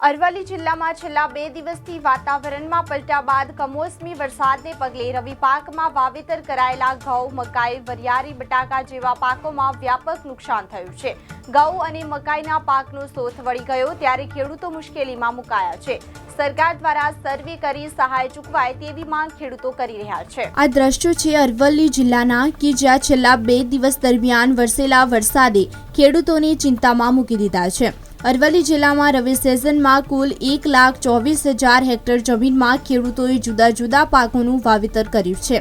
અરવલ્લી જિલ્લામાં છેલ્લા બે દિવસથી વાતાવરણમાં પલટા બાદ કમોસમી વરસાદને પગલે રવિ પાકમાં વાવેતર કરાયેલા ઘઉં, મકાઈ, વરિયાળી, બટાકા જેવા પાકોમાં વ્યાપક નુકસાન થયું છે. ઘઉં અને મકાઈના પાકનો સોથ વળી ગયો ત્યારે ખેડૂતો મુશ્કેલીમાં મુકાયા છે. સરકાર દ્વારા સર્વે કરી સહાય ચૂકવાય તેવી માંગ ખેડૂતો કરી રહ્યા છે. આ દ્રશ્યો છે અરવલ્લી જિલ્લાના કે જ્યાં છેલ્લા બે દિવસ દરમિયાન વરસેલા વરસાદે ખેડૂતોને ચિંતામાં મૂકી દીધા છે. અરવલ્લી જિલ્લામાં રવિ સિઝનમાં કુલ એક લાખ ચોવીસ હજાર હેક્ટર જમીનમાં ખેડૂતોએ જુદા જુદા પાકોનું વાવેતર કર્યું છે,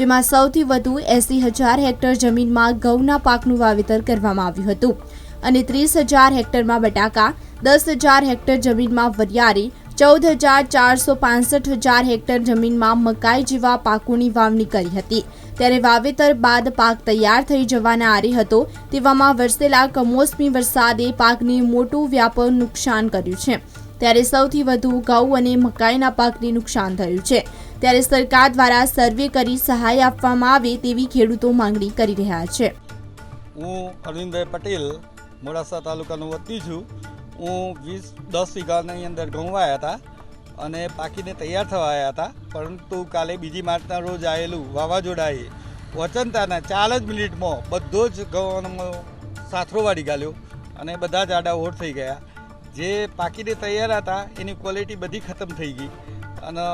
જેમાં સૌથી વધુ એસી હજાર હેક્ટર જમીનમાં ઘઉંના પાકનું વાવેતર કરવામાં આવ્યું હતું અને ત્રીસ હજાર હેક્ટરમાં બટાકા, દસ હજાર હેક્ટર જમીનમાં વરિયાળી, ચૌદ હજાર ચારસો પાંસઠ હજાર હેક્ટર જમીનમાં મકાઈ જેવા પાકોની વાવણી કરી હતી ત્યારે વાવેતર બાદ પાક તૈયાર થઈ જવાના આરે હતો તેવામાં વરસેલા કમોસમી વરસાદે પાકને મોટું વ્યાપક નુકસાન કર્યું છે. ત્યારે સૌથી વધુ ઘઉં અને મકાઈના પાકને નુકસાન થયું છે. ત્યારે સરકાર દ્વારા સર્વે કરી સહાય આપવામાં આવે તેવી ખેડૂતો માંગણી કરી રહ્યા છે. હું અરવિંદભાઈ પટેલ, મોડાસા તાલુકાનો વતની છું. હું વીસ, દસ વીઘાની અંદર ઘઉં વાયા હતા. અને પાકીને તૈયાર થવા આવ્યા હતા. પરંતુ કાલે બીજી માર્ચના રોજ આવેલું વાવાઝોડાએ વચનતાના ચાર જ મિનિટમાં બધો જ સાથરો વાળી ગાલ્યો અને બધા જ આડા ઓર થઈ ગયા. જે પાકીને તૈયાર હતા, એની ક્વોલિટી બધી ખતમ થઈ ગઈ. અને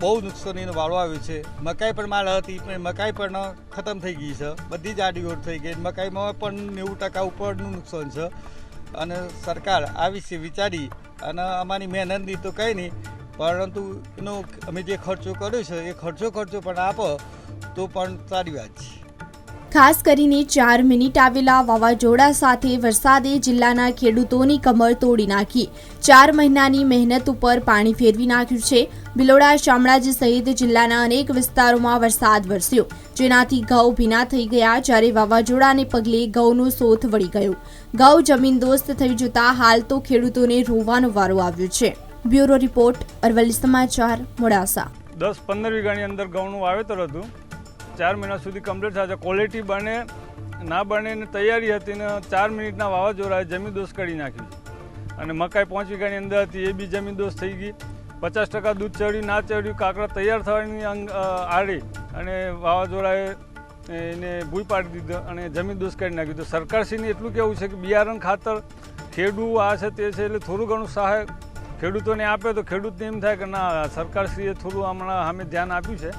બહુ નુકસાનીનો વાળો આવ્યો છે. મકાઈ પણ માળ હતી, પણ મકાઈ પણ ખતમ થઈ ગઈ છે. બધી જ આડી ઓર થઈ ગઈ. મકાઈમાં પણ નેવું ટકા ઉપરનું નુકસાન છે. અને સરકાર આ વિશે વિચારી અને અમારી મહેનતની તો કંઈ નહીં, પરંતુ એનો અમે જે ખર્ચો કર્યો છે, એ ખર્ચો ખર્ચો પણ આપો, તો પણ સારી વાત છે. ખાસ કરીને ચાર મિનિટ આવેલા વાવાઝોડા સાથે વરસાદે જિલ્લાના ખેડૂતોની કમર તોડી નાખી. ચાર મહિનાની મહેનત ઉપર પાણી ફેરવી નાખ્યું છે. ભિલોડા શામળાજી સહિત જિલ્લાના અનેક વિસ્તારોમાં વરસાદ વરસ્યો. જેનાથી ઘઉં ભીના થઈ ગયા જ્યારે વાવાઝોડાને પગલે ઘઉંનું સોથ વળી ગયો. ઘઉં જમીન દોસ્ત થઈ જતા હાલ તો ખેડૂતોને રોવાનો વારો આવ્યો છે. બ્યુરો રિપોર્ટ અરવલ્લી સમાચાર, મોડાસા. દસ પંદર વીઘાની અંદર ઘઉંનું વાવેતર હતું. ચાર મહિના સુધી કમ્પ્લીટ છે. ક્વોલિટી બને, ના બને ને તૈયારી હતી ને ચાર મિનિટના વાવાઝોડાએ જમીન દોષ કરી નાખી અને મકાઈ પાંચ વીઘાની અંદર હતી, એ બી જમીન દોષ થઈ ગઈ. પચાસ ટકા દૂધ ચડ્યું, ના ચડ્યું, કાંકરા તૈયાર થવાની આડી અને વાવાઝોડાએ એને ભૂઈ પાડી દીધો અને જમીન દોષ કરી નાખ્યું. તો સરકારશ્રીને એટલું કહેવું છે કે બિયારણ ખાતર ખેડૂ આ છે તે છે એટલે થોડું ઘણું સહાય ખેડૂતોને આપે તો ખેડૂતને એમ થાય કે ના, સરકારશ્રીએ થોડું હમણાં સામે ધ્યાન આપ્યું છે.